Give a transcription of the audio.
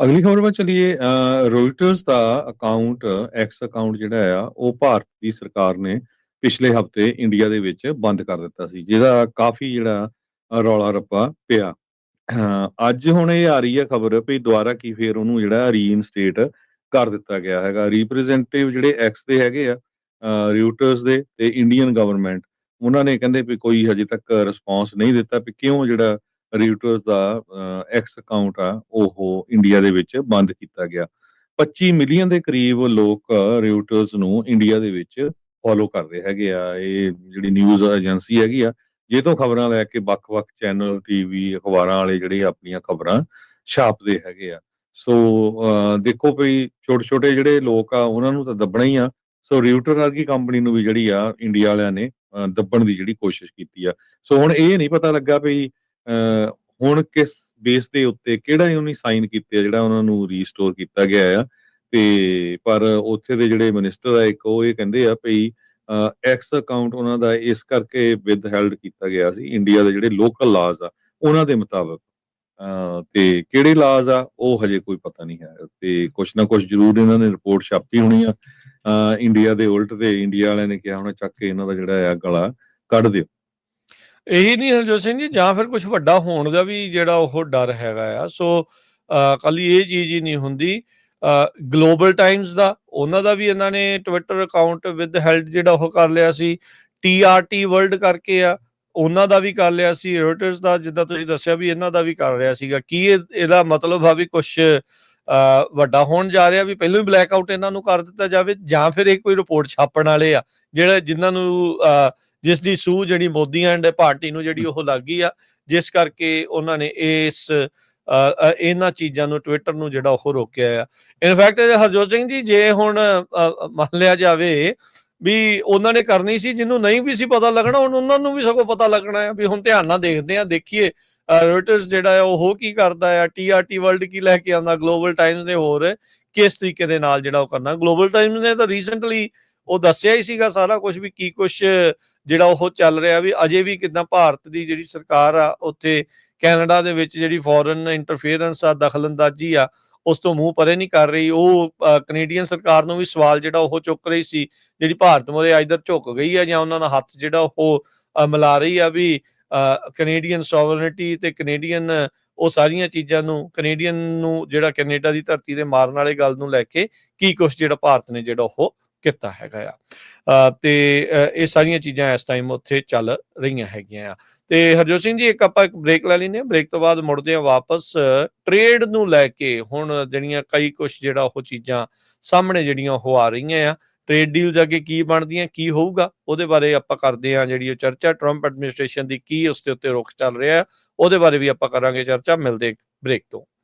ਅਗਲੀ ਖਬਰ ਵੱਲ ਚਲੀਏ ਰੋਇਟਰਸ ਦਾ ਅਕਾਊਂਟ ਐਕਸ ਅਕਾਊਂਟ ਜਿਹੜਾ ਆ ਉਹ ਭਾਰਤ ਦੀ ਸਰਕਾਰ ਨੇ ਪਿਛਲੇ ਹਫ਼ਤੇ ਇੰਡੀਆ ਦੇ ਵਿੱਚ ਬੰਦ ਕਰ ਦਿੱਤਾ ਸੀ, ਜਿਹਦਾ ਕਾਫੀ ਜਿਹੜਾ ਰੌਲਾ ਰੱਪਾ ਪਿਆ। ਅਹ ਅੱਜ ਹੁਣ ਇਹ ਆ ਰਹੀ ਹੈ ਖਬਰ ਵੀ ਦੁਬਾਰਾ ਕੀ ਫੇਰ ਉਹਨੂੰ ਜਿਹੜਾ ਰੀਇਨਸਟੇਟ ਕਰ ਦਿੱਤਾ ਗਿਆ ਹੈਗਾ। ਰਿਪਰੈਜ਼ੈਂਟੇਟਿਵ ਜਿਹੜੇ ਐਕਸ ਦੇ ਹੈਗੇ ਆ ਰਿਊਟਰਸ ਦੇ ਤੇ ਇੰਡੀਅਨ ਗਵਰਨਮੈਂਟ ਉਹਨਾਂ ਨੇ ਕਹਿੰਦੇ ਵੀ ਕੋਈ ਹਜੇ ਤੱਕ ਰਿਸਪੌਂਸ ਨਹੀਂ ਦਿੱਤਾ ਵੀ ਕਿਉਂ ਜਿਹੜਾ ਰਿਊਟਰਸ ਦਾ ਐਕਸ ਅਕਾਊਂਟ ਆ, ਉਹ ਇੰਡੀਆ ਦੇ ਵਿੱਚ ਬੰਦ ਕੀਤਾ ਗਿਆ। 25 ਮਿਲੀਅਨ ਦੇ ਕਰੀਬ ਲੋਕ ਰਿਊਟਰਸ ਨੂੰ ਇੰਡੀਆ ਦੇ ਵਿੱਚ ਫੋਲੋ ਕਰਦੇ ਹੈਗੇ ਆ। ਇਹ ਜਿਹੜੀ ਨਿਊਜ਼ ਏਜੰਸੀ ਹੈਗੀ ਆ, ਜੇ ਤੋਂ ਖਬਰਾਂ ਲੈ ਕੇ ਵੱਖ-ਵੱਖ ਚੈਨਲ ਟੀਵੀ ਅਖਬਾਰਾਂ ਵਾਲੇ ਜਿਹੜੇ ਆਪਣੀਆਂ ਖਬਰਾਂ ਛਾਪਦੇ ਹੈਗੇ ਆ। ਸੋ ਦੇਖੋ ਵੀ ਛੋਟੇ-ਛੋਟੇ ਜਿਹੜੇ ਲੋਕ ਆ, ਉਹਨਾਂ ਨੂੰ ਤਾਂ ਦੱਬਣਾ ਹੀ ਆ। ਸੋ ਰਿਊਟਰ ਵਰਗੀ ਕੰਪਨੀ ਨੂੰ ਵੀ ਜਿਹੜੀ ਆ ਇੰਡੀਆ ਵਾਲਿਆਂ ਨੇ ਦੱਬਣ ਦੀ ਜਿਹੜੀ ਕੋਸ਼ਿਸ਼ ਕੀਤੀ ਆ। ਸੋ, ਹੁਣ ਇਹ ਨਹੀਂ ਪਤਾ ਲੱਗਾ ਵੀ ਹੁਣ ਕਿਸ ਬੇਸ ਦੇ ਉੱਤੇ ਕਿਹੜਾ ਉਹਨੇ ਸਾਈਨ ਕੀਤੇ ਜਿਹੜਾ ਉਹਨਾਂ ਨੂੰ ਰੀਸਟੋਰ ਕੀਤਾ ਗਿਆ ਆ? ਤੇ ਪਰ ਉੱਥੇ ਦੇ ਜਿਹੜੇ ਮਿਨਿਸਟਰ ਆ ਇੱਕ ਉਹ ਇਹ ਕਹਿੰਦੇ ਆ ਵੀ ਐਕਸ ਅਕਾਊਂਟ ਉਹਨਾਂ ਦਾ ਇਸ ਕਰਕੇ ਵਿਦ ਹੈਲਡ ਕੀਤਾ ਗਿਆ ਸੀ ਇੰਡੀਆ ਦੇ ਜਿਹੜੇ ਲੋਕਲ ਲਾਜ਼ ਆ, ਉਹਨਾਂ ਦੇ ਮੁਤਾਬਕ। ਤੇ ਕਿਹੜੇ ਲਾਜ਼ ਆ, ਉਹ ਹਜੇ ਕੋਈ ਪਤਾ ਨਹੀਂ ਹੈ। ਤੇ ਕੁਛ ਨਾ ਕੁਛ ਜ਼ਰੂਰ ਇਹਨਾਂ ਨੇ ਰਿਪੋਰਟ ਛਾਪੀ ਹੋਣੀ ਆ। ਇੰਡੀਆ ਦੇ ਉਲਟ ਤੇ ਇੰਡੀਆ ਵਾਲਿਆਂ ਨੇ ਕਿਹਾ ਹੋਣਾ, ਚੱਕ ਕੇ ਇਹਨਾਂ ਦਾ ਜਿਹੜਾ ਆ ਗਲਾ ਕੱਢ ਦਿਓ। ਇਹੀ ਨਹੀਂ ਹਰਜੋਤ ਸਿੰਘ ਜੀ ਜਾਂ ਫਿਰ ਕੁਝ ਵੱਡਾ ਹੋਣ ਦਾ ਵੀ ਜਿਹੜਾ ਉਹ ਡਰ ਹੈਗਾ ਆ। ਸੋ ਕੱਲੀ ਇਹ ਚੀਜ਼ ਹੀ ਨਹੀਂ ਹੁੰਦੀ। ਗਲੋਬਲ ਟਾਈਮਸ ਦਾ ਉਹਨਾਂ ਦਾ ਵੀ ਇਹਨਾਂ ਨੇ ਟਵਿੱਟਰ ਅਕਾਊਂਟ ਵਿਦ ਹੈਲਡ ਜਿਹੜਾ ਉਹ ਕਰ ਲਿਆ ਸੀ ਟੀਆਰਟੀ ਵਰਲਡ ਕਰਕੇ ਆ ਉਹਨਾਂ ਦਾ ਵੀ ਕਰ ਲਿਆ ਸੀ ਰੋਇਟਰਸ ਦਾ ਜਿੱਦਾਂ ਤੁਸੀਂ ਦੱਸਿਆ ਵੀ ਇਹਨਾਂ ਦਾ ਵੀ ਕਰ ਰਿਹਾ ਸੀਗਾ। ਕੀ ਇਹ ਇਹਦਾ ਮਤਲਬ ਆ ਵੀ ਕੁਝ ਵੱਡਾ ਹੋਣ ਜਾ ਰਿਹਾ ਵੀ ਪਹਿਲਾਂ ਹੀ ਬਲੈਕ ਆਊਟ ਇਹਨਾਂ ਨੂੰ ਕਰ ਦਿੱਤਾ ਜਾਵੇ ਜਾਂ ਫਿਰ ਇਹ ਕੋਈ ਰਿਪੋਰਟ ਛਾਪਣ ਵਾਲੇ ਆ ਜਿਹੜੇ ਜਿਨ੍ਹਾਂ ਨੂੰ ਅਹ, ਜਿਸ ਦੀ ਸੂ ਜਿਹੜੀ ਮੋਦੀ ਐਂਡ ਪਾਰਟੀ ਨੂੰ ਜਿਹੜੀ ਉਹ ਲੱਗ ਗਈ ਆ, ਜਿਸ ਕਰਕੇ ਉਹਨਾਂ ਨੇ ਇਸ ਇਹਨਾਂ ਚੀਜ਼ਾਂ ਨੂੰ ਟਵਿੱਟਰ ਨੂੰ ਜਿਹੜਾ ਉਹ ਰੋਕਿਆ ਆ। ਇਨਫੈਕਟ ਹਰਜੋਤ ਸਿੰਘ ਜੀ, ਜੇ ਹੁਣ ਮੰਨ ਲਿਆ ਜਾਵੇ ਵੀ ਉਹਨਾਂ ਨੇ ਕਰਨੀ ਸੀ, ਜਿਹਨੂੰ ਨਹੀਂ ਵੀ ਸੀ ਪਤਾ ਲੱਗਣਾ, ਹੁਣ ਉਹਨਾਂ ਨੂੰ ਵੀ ਸਗੋਂ ਪਤਾ ਲੱਗਣਾ ਹੈ ਵੀ ਹੁਣ ਧਿਆਨ ਨਾਲ ਦੇਖਦੇ ਆ, ਦੇਖੀਏ ਰੋਇਟਰਸ ਜਿਹੜਾ ਹੈ ਉਹ ਕੀ ਕਰਦਾ ਆ ਟੀਆਰਟੀ ਵਰਲਡ ਕੀ ਲੈ ਕੇ ਆਉਂਦਾ ਗਲੋਬਲ ਟਾਈਮਸ ਦੇ ਹੋਰ ਕਿਸ ਤਰੀਕੇ ਦੇ ਨਾਲ ਜਿਹੜਾ ਉਹ ਕਰਨਾ। ਗਲੋਬਲ ਟਾਈਮਸ ਨੇ ਤਾਂ ਰੀਸੈਂਟਲੀ ਉਹ ਦੱਸਿਆ ਹੀ ਸੀਗਾ ਸਾਰਾ ਕੁਝ ਵੀ ਕੀ ਕੁਝ ਜਿਹੜਾ ਉਹ ਚੱਲ ਰਿਹਾ ਵੀ ਅਜੇ ਵੀ ਕਿਦਾਂ ਭਾਰਤ ਦੀ ਜਿਹੜੀ ਸਰਕਾਰ ਆ, ਉੱਥੇ ਕੈਨੇਡਾ ਦੇ ਵਿੱਚ ਜਿਹੜੀ ਫੋਰਨ ਇੰਟਰਫੇਰੈਂਸ ਆ, ਦਖਲਅੰਦਾਜ਼ੀ ਆ, ਉਸ ਤੋਂ ਮੂੰਹ ਪਰੇ ਨਹੀਂ ਕਰ ਰਹੀ। ਉਹ ਕੈਨੇਡੀਅਨ ਸਰਕਾਰ ਨੂੰ ਵੀ ਸਵਾਲ ਜਿਹੜਾ ਉਹ ਚੁੱਕ ਰਹੀ ਸੀ, ਜਿਹੜੀ ਭਾਰਤ ਮੋਰੇ ਇਧਰ ਝੁਕ ਗਈ ਆ ਜਾਂ ਉਹਨਾਂ ਨਾਲ ਹੱਥ ਜਿਹੜਾ ਉਹ ਮਿਲਾ ਰਹੀ ਆ ਵੀ ਕੈਨੇਡੀਅਨ ਸੋਵਰਨਿਟੀ ਤੇ ਕੈਨੇਡੀਅਨ ਉਹ ਸਾਰੀਆਂ ਚੀਜ਼ਾਂ ਨੂੰ ਕੈਨੇਡੀਅਨ ਨੂੰ ਜਿਹੜਾ ਕੈਨੇਡਾ ਦੀ ਧਰਤੀ ਤੇ ਮਾਰਨ ਵਾਲੇ ਗੱਲ ਨੂੰ ਲੈ ਕੇ ਕੀ ਕੁਝ ਜਿਹੜਾ ਭਾਰਤ ਨੇ ਜਿਹੜਾ ਉਹ ਕੀਤਾ ਹੈਗਾ ਆ। ਤੇ ਇਹ ਸਾਰੀਆਂ ਚੀਜ਼ਾਂ ਇਸ ਟਾਈਮ ਉੱਥੇ ਚੱਲ ਰਹੀਆਂ ਹੈਗੀਆਂ ਆ। ਤੇ ਹਰਜੋਤ ਸਿੰਘ ਜੀ, ਇੱਕ ਆਪਾਂ ਇੱਕ ਬ੍ਰੇਕ ਲੈ ਲੈਨੇ ਬ੍ਰੇਕ ਤੋਂ ਬਾਅਦ ਮੁੜਦੇ ਆ ਵਾਪਸ। ਟ੍ਰੇਡ ਨੂੰ ਲੈ ਕੇ ਹੁਣ ਜਿਹੜੀਆਂ ਕਈ ਕੁਝ ਜਿਹੜਾ ਉਹ ਚੀਜ਼ਾਂ ਸਾਹਮਣੇ ਜਿਹੜੀਆਂ ਉਹ ਆ ਰਹੀਆਂ ਆ। ਟ੍ਰੇਡ ਡੀਲਸ ਅੱਗੇ ਕੀ ਬਣਦੀਆਂ, ਕੀ ਹੋਊਗਾ, ਉਹਦੇ ਬਾਰੇ ਆਪਾਂ ਕਰਦੇ ਹਾਂ ਜਿਹੜੀ ਉਹ ਚਰਚਾ। ਟਰੰਪ ਐਡਮਿਨਿਸਟ੍ਰੇਸ਼ਨ ਦੀ ਕੀ ਉਸ ਦੇ ਉੱਤੇ ਰੁਖ ਚੱਲ ਰਿਹਾ ਉਹਦੇ ਬਾਰੇ ਵੀ ਆਪਾਂ ਕਰਾਂਗੇ ਚਰਚਾ। ਮਿਲਦੇ ਬ੍ਰੇਕ ਤੋਂ।